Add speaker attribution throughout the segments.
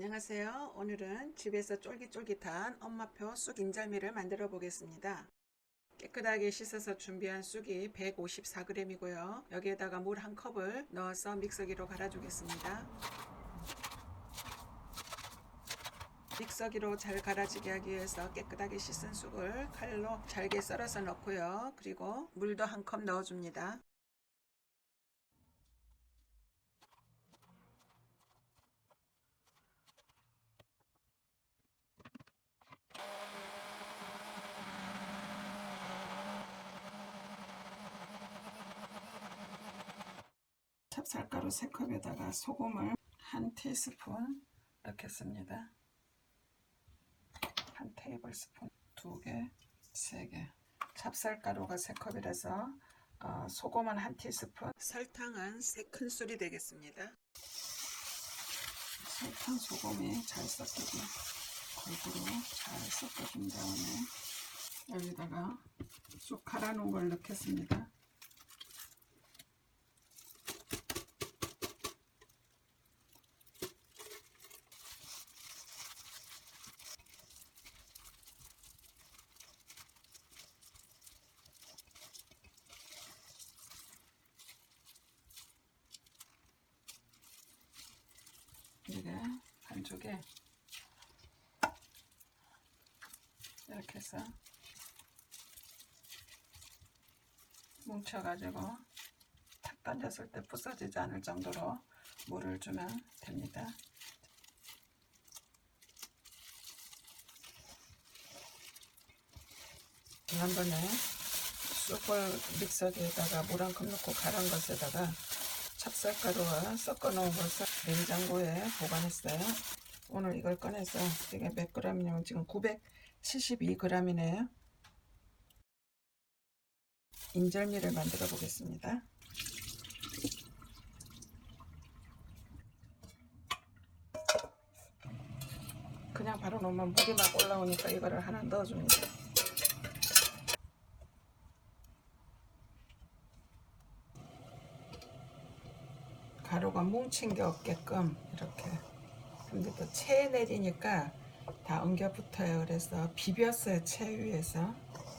Speaker 1: 안녕하세요. 오늘은 집에서 쫄깃쫄깃한 엄마표 쑥 인절미를 만들어 보겠습니다. 깨끗하게 씻어서 준비한 쑥이 154g이고요. 여기에다가 물 한 컵을 넣어서 믹서기로 갈아주겠습니다. 믹서기로 잘 갈아지게 하기 위해서 깨끗하게 씻은 쑥을 칼로 잘게 썰어서 넣고요. 그리고 물도 한 컵 넣어줍니다. 찹쌀가루 3컵에다가 소금을 한 티스푼 넣겠습니다. 한 테이블 스푼, 두 개, 세 개. 찹쌀가루가 3컵이라서 어, 소금은 한 티스푼, 설탕은 3큰술이 되겠습니다. 설탕, 소금이 잘 섞이게 골고루 잘 섞어준 다음에 여기다가 쑥 갈아놓은 걸 넣겠습니다. 이게 반쪽에 이렇게 해서 뭉쳐가지고 탁 던졌을 때 부서지지 않을 정도로 물을 주면 됩니다. 지난번에 쑥을 믹서기에다가 물 한 컵 넣고 갈은 것에다가 찹쌀가루와 섞어 놓은 것을 냉장고에 보관했어요. 오늘 이걸 꺼내서 이게 몇 g이냐면 지금 972g이네요. 인절미를 만들어 보겠습니다. 그냥 바로 놓으면 물이 막 올라오니까 이거를 하나 넣어줍니다. 가루가 뭉친 게 없게끔 이렇게 근데 또 체에 내리니까 다 엉겨 붙어요. 그래서 비볐어요 체 위에서.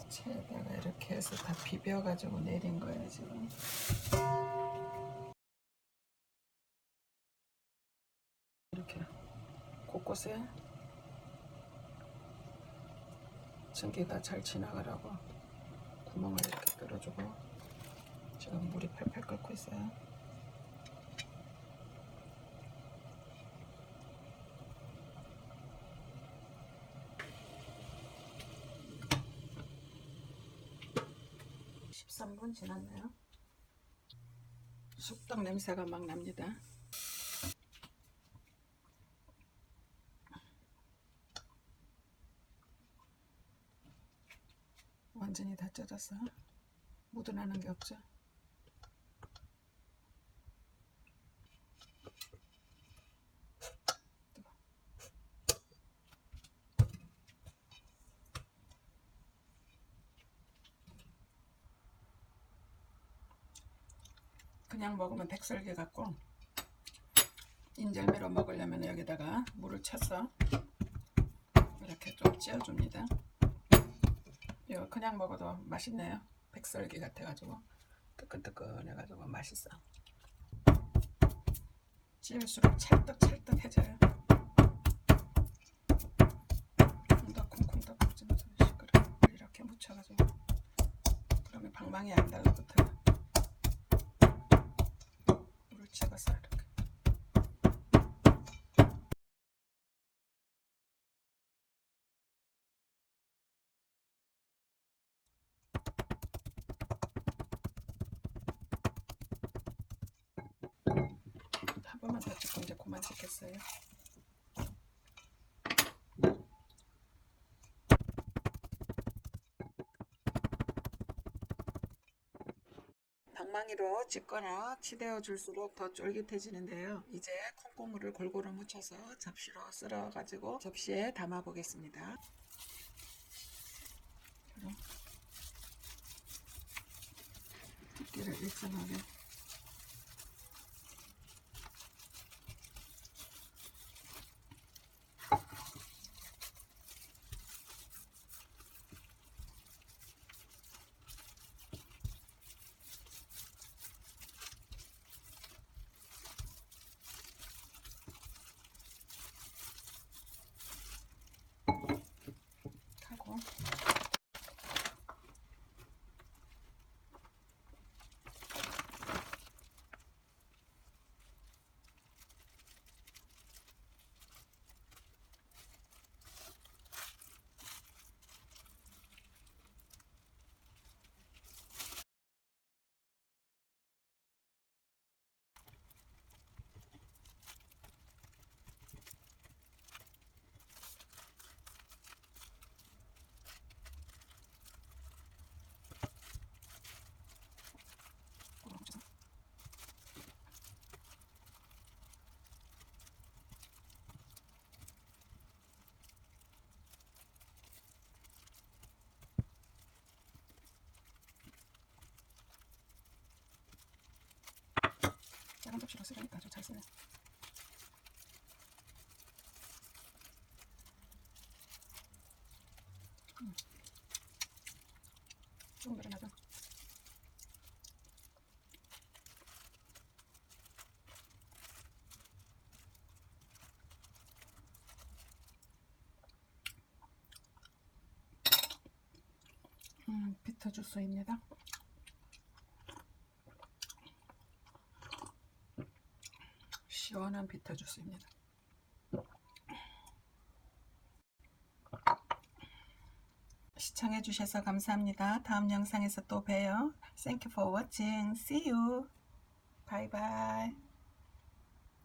Speaker 1: 체에다가 이렇게 해서 다 비벼 가지고 내린 거예요 지금. 이렇게 곳곳에 전기가 잘 지나가라고 구멍을 이렇게 뚫어주고 지금 물이 팔팔 끓고 있어요 십삼 분 지났나요? 쑥떡 냄새가 막 납니다. 완전히 다 쪄졌어. 묻어나는 게 없죠. 그냥 먹으면 백설기 같고 인절미로 먹으려면 여기다가 물을 쳐서 이렇게 좀 찧어줍니다. 이거 그냥 먹어도 맛있네요. 백설기 같아가지고 뜨끈뜨끈해가지고 맛있어. 찌울수록 찰떡찰떡해져요. 그만 찍겠어요. 방망이로 찍거나 치대어 줄수록 더 쫄깃해지는데요. 이제 콩고물을 골고루 묻혀서 접시로 쓸어 가지고 접시에 담아 보겠습니다. 두께를 일정하게 접시로 쓰려니까 좀 잘 쓰네. 음. 조금 늘어나죠? 음, 비터 주스입니다. 시원한 비터 주스입니다. 시청해 주셔서 감사합니다. 다음 영상에서 또 봬요. Thank you for watching. See you. Bye bye.